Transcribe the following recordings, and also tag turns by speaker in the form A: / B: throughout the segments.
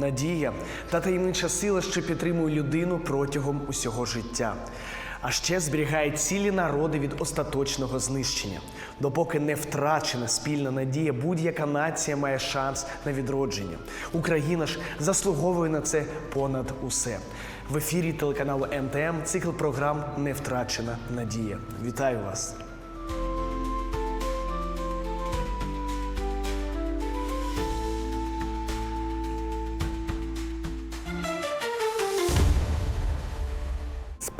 A: надія та таємнича сила, що підтримує людину протягом усього життя. А ще зберігає цілі народи від остаточного знищення. Допоки не втрачена спільна надія, будь-яка нація має шанс на відродження. Україна ж заслуговує на це понад усе. В ефірі телеканалу МТМ цикл програм Не втрачена надія. Вітаю вас!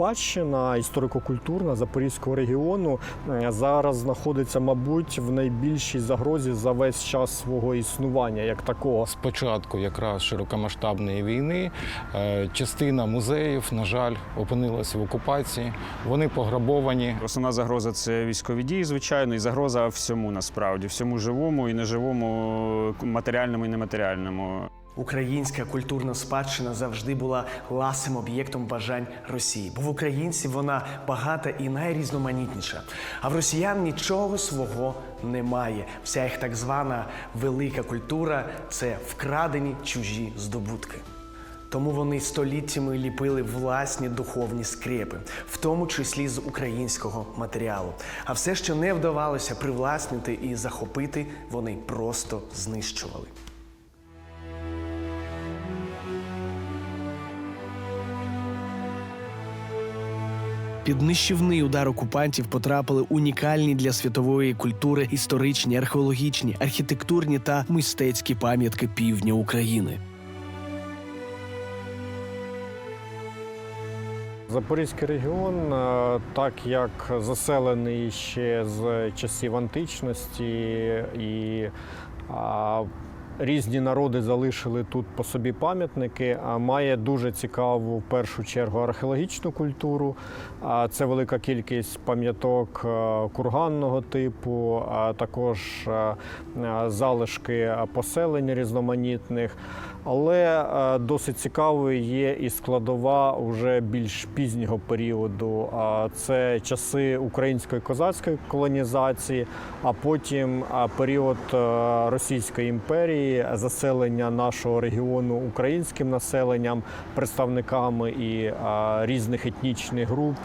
B: Спадщина історико-культурна Запорізького регіону е, зараз знаходиться, мабуть, в найбільшій загрозі за весь час свого існування як такого.
C: Спочатку якраз широкомасштабної війни е, частина музеїв, на жаль, опинилася в окупації. Вони пограбовані.
D: Основна загроза це військові дії, звичайно, і загроза всьому насправді, всьому живому і неживому, матеріальному і нематеріальному.
A: Українська культурна спадщина завжди була ласим об'єктом бажань Росії, бо в українців вона багата і найрізноманітніша. А в росіян нічого свого немає. Вся їх так звана велика культура це вкрадені чужі здобутки. Тому вони століттями ліпили власні духовні скрепи, в тому числі з українського матеріалу. А все, що не вдавалося привласнити і захопити, вони просто знищували. Під нищівний удар окупантів потрапили унікальні для світової культури історичні, археологічні, архітектурні та мистецькі пам'ятки півдня України.
B: Запорізький регіон, е, так як заселений ще з часів античності, і різні народи залишили тут по собі пам'ятники, а має дуже цікаву в першу чергу археологічну культуру. А Це велика кількість пам'яток е, курганного типу, а також е, е, залишки поселень різноманітних. Але е, досить цікавою є і складова вже більш пізнього періоду. Це часи української козацької колонізації, а потім період е, Російської імперії, заселення нашого регіону українським населенням, представниками і різних етнічних груп.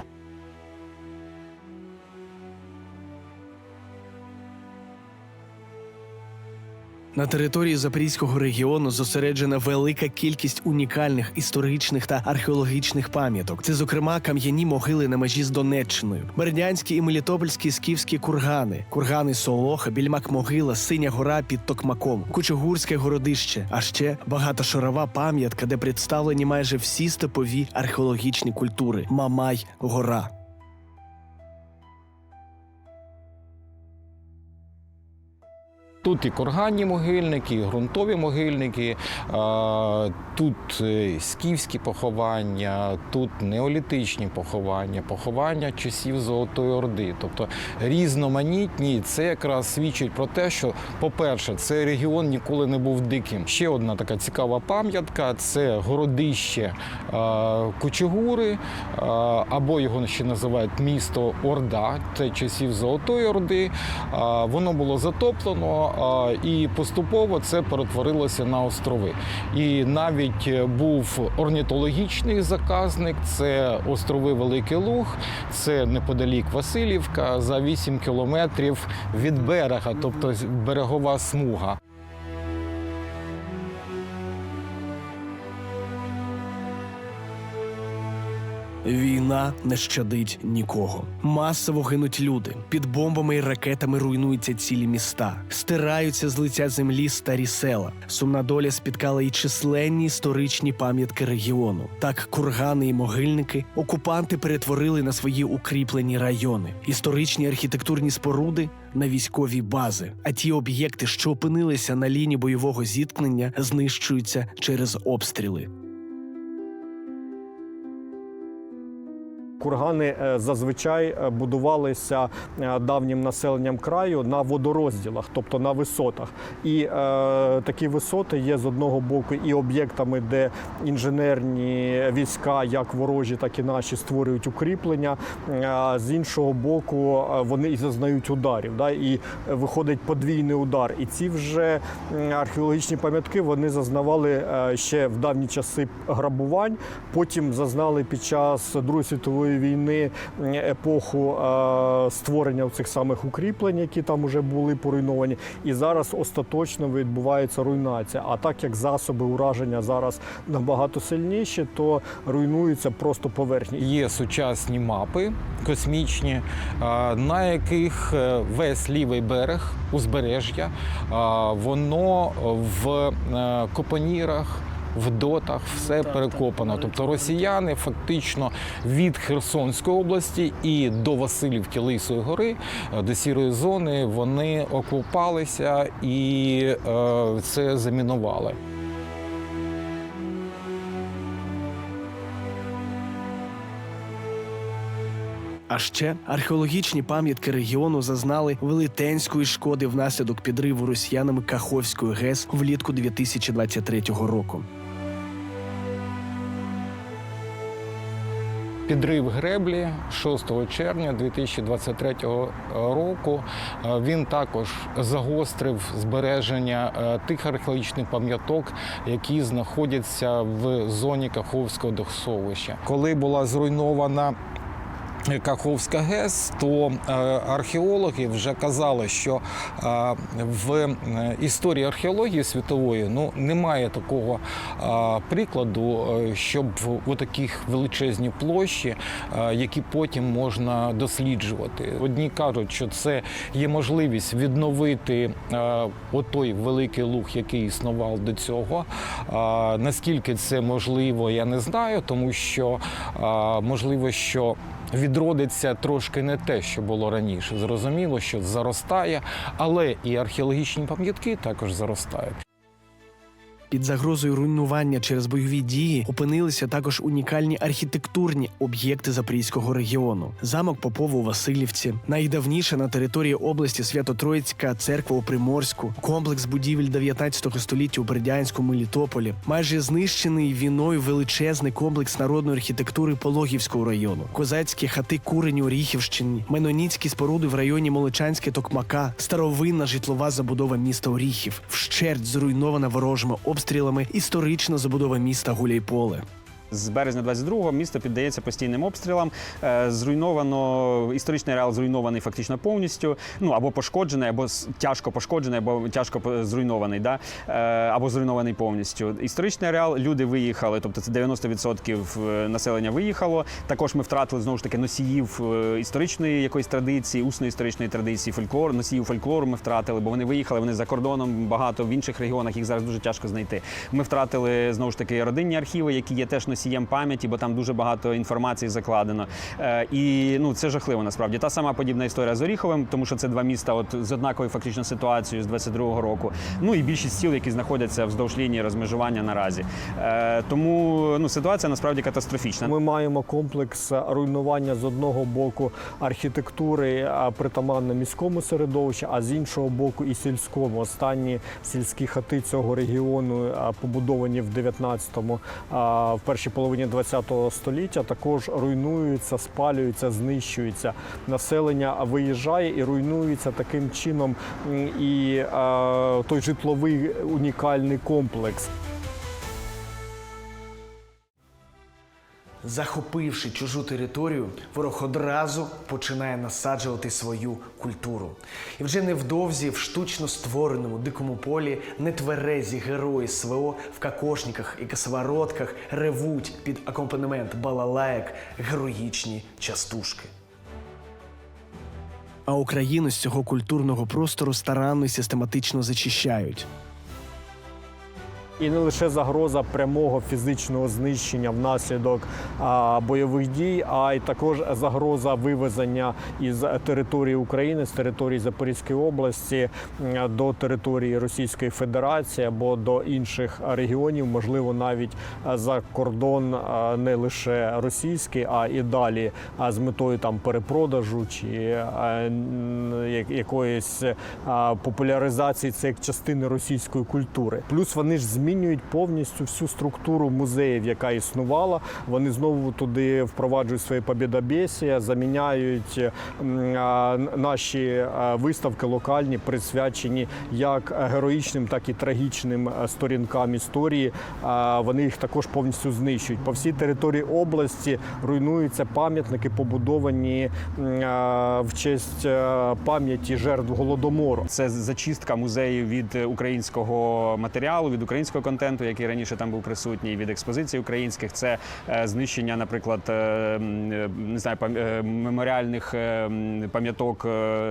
A: На території Запорізького регіону зосереджена велика кількість унікальних історичних та археологічних пам'яток. Це, зокрема, кам'яні могили на межі з Донеччиною, Бердянські і Мелітопольські скіфські кургани, кургани Солоха, Більмак Могила, Синя гора під Токмаком, Кучугурське городище, а ще багатошарова пам'ятка, де представлені майже всі степові археологічні культури Мамай гора.
C: Тут і курганні могильники, і ґрунтові могильники, тут е, скіфські поховання, тут неолітичні поховання, поховання часів Золотої Орди. Тобто різноманітні. Це якраз свідчить про те, що, по-перше, цей регіон ніколи не був диким. Ще одна така цікава пам'ятка це городище Кучугури, або його ще називають місто Орда, це часів Золотої Орди. Воно було затоплено і поступово це перетворилося на острови. І навіть е, був орнітологічний заказник, це острови Великий Луг, це неподалік Васильівка за 8 кілометрів від берега, тобто берегова смуга.
A: Війна не щадить нікого. Масово гинуть люди. Під бомбами і ракетами руйнуються цілі міста, стираються з лиця землі старі села. Сумна доля спіткала і численні історичні пам'ятки регіону. Так, кургани і могильники окупанти перетворили на свої укріплені райони, історичні архітектурні споруди на військові бази. А ті об'єкти, що опинилися на лінії бойового зіткнення, знищуються через обстріли.
B: Кургани е, зазвичай е, будувалися е, давнім населенням краю на водорозділах, тобто на висотах. І е, такі висоти є з одного боку і об'єктами, де інженерні війська, як ворожі, так і наші, створюють укріплення. З іншого боку, вони і зазнають ударів. Да? І виходить подвійний удар. І ці вже археологічні пам'ятки вони зазнавали ще в давні часи грабувань. Потім зазнали під час Другої світової війни епоху створення цих самих укріплень, які там вже були поруйновані. І зараз остаточно відбувається руйнація. А так як засоби ураження зараз набагато сильніші, то руйнуються просто поверхні.
C: Є сучасні мапи космічні, на яких е, весь лівий берег узбережжя, воно в е, копанірах. В дотах все перекопано. Тобто росіяни фактично від Херсонської області і до Васильівки Лисої гори, е, до сірої зони, вони окупалися і е, це замінували.
A: А ще археологічні пам'ятки регіону зазнали велетенської шкоди внаслідок підриву росіянами Каховської ГЕС влітку 2023 року.
C: Підрив греблі 6 червня 2023 року. Е, Він також загострив збереження е, тих археологічних пам'яток, які знаходяться в зоні Каховського дохсовища. Коли була зруйнована Каховська ГЕС, то е, археологи вже казали, що е, в е, історії археології світової ну немає такого прикладу, щоб в, таких величезні площі, які потім можна досліджувати. Одні кажуть, що це є можливість відновити отой великий луг, який існував до цього. Наскільки це можливо, я не знаю, тому що можливо, що відродиться трошки не те, що було раніше. Зрозуміло, що заростає, але і археологічні пам'ятки також заростають.
A: Під загрозою руйнування через бойові дії опинилися також унікальні архітектурні об'єкти Запорізького регіону. Замок Попова у Васильівці, найдавніша на території області Свято-Троїцька церква у Приморську, комплекс будівель 19 століття у Бердянському Мелітополі, майже знищений війною величезний комплекс народної архітектури Пологівського району, козацькі хати курені у Ріхівщині, меноніцькі споруди в районі Молочанське Токмака, старовинна житлова забудова міста Оріхів, вщерть зруйнована ворожими обстрілами, історична забудова міста Гуляйполе.
D: З березня 22-го місто піддається постійним обстрілам. Е, Зруйновано історичний ареал зруйнований фактично повністю. Ну або пошкоджений, або тяжко пошкоджений, або тяжко зруйнований, да? Е, або зруйнований повністю. Історичний ареал люди виїхали, тобто це 90% населення виїхало. Також ми втратили знову ж таки носіїв е, історичної якоїсь традиції, усної історичної традиції, фольклор, носіїв фольклору ми втратили, бо вони виїхали, вони за кордоном багато в інших регіонах. Їх зараз дуже тяжко знайти. Ми втратили знову ж таки родинні архіви, які є теж носієм пам'яті, бо там дуже багато інформації закладено. Е, і ну це жахливо насправді. Та сама подібна історія з Оріховим, тому що це два міста, от з однаковою фактично ситуацією з 22-го року. Ну і більшість сіл, які знаходяться вздовж лінії розмежування наразі. Е, тому ну ситуація насправді катастрофічна.
B: Ми маємо комплекс руйнування з одного боку архітектури притаманно міському середовищу, а з іншого боку і сільському. Останні сільські хати цього регіону, побудовані в 19-му, в першій половині 20-го століття, також руйнуються, спалюються, знищуються. Населення виїжджає і руйнується таким чином і а, той житловий унікальний комплекс.
A: Захопивши чужу територію, ворог одразу починає насаджувати свою культуру. І вже невдовзі в штучно створеному дикому полі нетверезі герої СВО в кокошниках і косоворотках ревуть під акомпанемент балалаєк героїчні частушки. А Україну з цього культурного простору старанно і систематично зачищають.
B: І не лише загроза прямого фізичного знищення внаслідок а, бойових дій, а й також загроза вивезення із території України, з території Запорізької області до території Російської Федерації або до інших регіонів, можливо, навіть за кордон не лише російський, а і далі, а з метою там перепродажу чи якоїсь популяризації як частини російської культури. Плюс вони ж змінюють повністю всю структуру музеїв, яка існувала. Вони знову туди впроваджують своє побєдобєсія, заміняють наші виставки локальні, присвячені як героїчним, так і трагічним сторінкам історії. Вони їх також повністю знищують. По всій території області руйнуються пам'ятники, побудовані в честь пам'яті жертв голодомору.
D: Це зачистка музеїв від е, українського матеріалу, від українського контенту, який раніше там був присутній, від експозицій українських. Це е, знищення, наприклад, е, е, не знаю, меморіальних пам'яток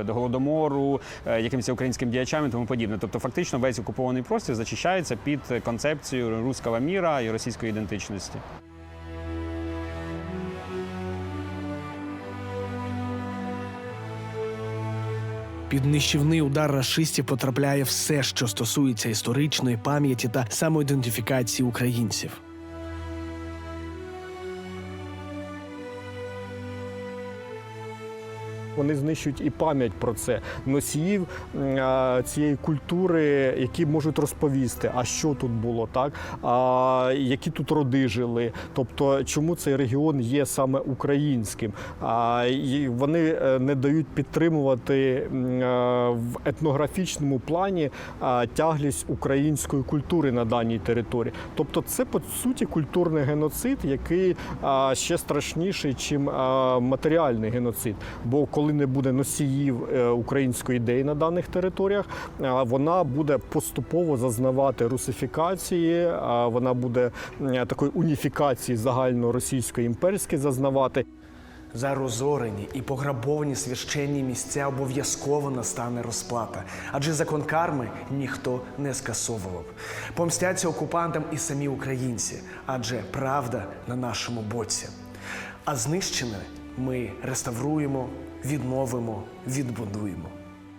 D: до голодомору, якимось українським діячам і тому подібне. Тобто, фактично, весь окупований простір зачищається під концепцію руського міра і російської ідентичності.
A: Під нищівний удар расистів потрапляє все, що стосується історичної пам'яті та самоідентифікації українців.
B: Вони знищують і пам'ять про це носіїв цієї культури, які можуть розповісти, а що тут було, так а які тут роди жили. Тобто, чому цей регіон є саме українським? А вони е, не дають підтримувати в етнографічному плані тяглість української культури на даній території. Тобто, це по суті культурний геноцид, який ще страшніший, чим матеріальний геноцид. Бо коли не буде носіїв е, української ідеї на даних територіях, вона буде поступово зазнавати русифікації, вона буде такої уніфікації загальноросійської імперської зазнавати.
A: За розорені і пограбовані священні місця обов'язково настане розплата, адже закон карми ніхто не скасовував. Помстяться окупантам і самі українці, адже правда на нашому боці. А знищене ми реставруємо, відновимо, відбудуємо.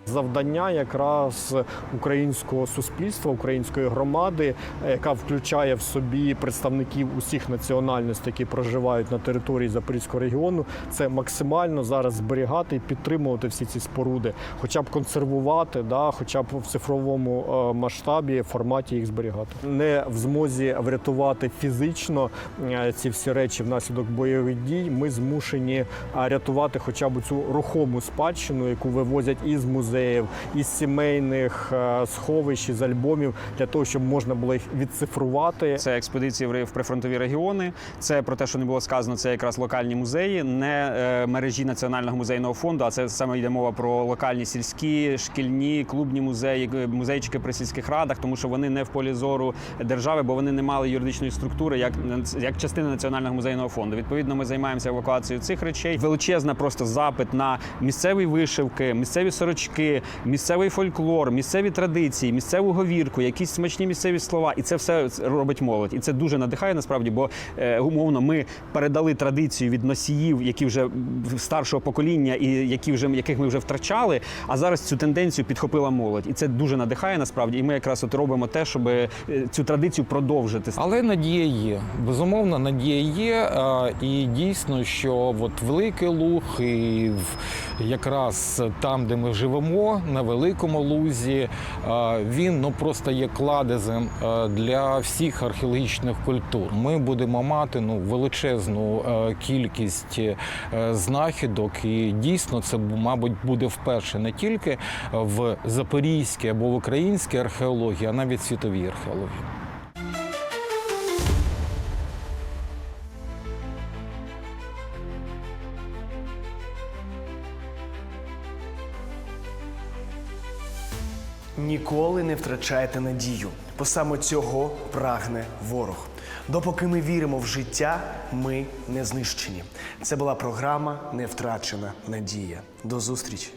B: Завдання якраз українського суспільства, української громади, яка включає в собі представників усіх національностей, які проживають на території Запорізького регіону, це максимально зараз зберігати і підтримувати всі ці споруди, хоча б консервувати, да, хоча б в цифровому е, масштабі, форматі їх зберігати. Не в змозі врятувати фізично е, ці всі речі внаслідок бойових дій. Ми змушені е, рятувати хоча б цю рухому спадщину, яку вивозять із музеїв, із сімейних е, сховищ, із альбомів, для того, щоб можна було їх відцифрувати.
D: Це експедиції в прифронтові регіони. Це про те, що не було сказано, це якраз локальні музеї, не е, мережі національного музейного фонду. А це саме йде мова про локальні сільські, шкільні, клубні музеї, е, музейчики при сільських радах, тому що вони не в полі зору держави, бо вони не мали юридичної структури як, як частина національного музейного фонду. Відповідно, ми займаємося евакуацією цих речей. Величезна просто запит на місцеві вишивки, місцеві сорочки, місцевий фольклор, місцеві традиції, місцеву говірку, якісь смачні місцеві слова. І це все робить молодь. І це дуже надихає насправді, бо е, умовно ми передали традицію від носіїв, які вже старшого покоління, і які вже яких ми вже втрачали. А зараз цю тенденцію підхопила молодь, і це дуже надихає насправді. І ми якраз от робимо те, щоб е, цю традицію продовжити.
C: Але надія є. Безумовно, надія є. І дійсно, що от Великий Луг, і в- якраз там, де ми живемо, на Великому Лузі, він ну просто є кладезем для всіх археологічних культур. Ми будемо мати ну величезну е, кількість е, знахідок, і дійсно це мабуть буде вперше не тільки в запорізькій або в українській археології, а навіть світовій археології.
A: Ніколи не втрачайте надію, бо саме цього прагне ворог. Допоки ми віримо в життя, ми не знищені. Це була програма Не втрачена надія. До зустрічі!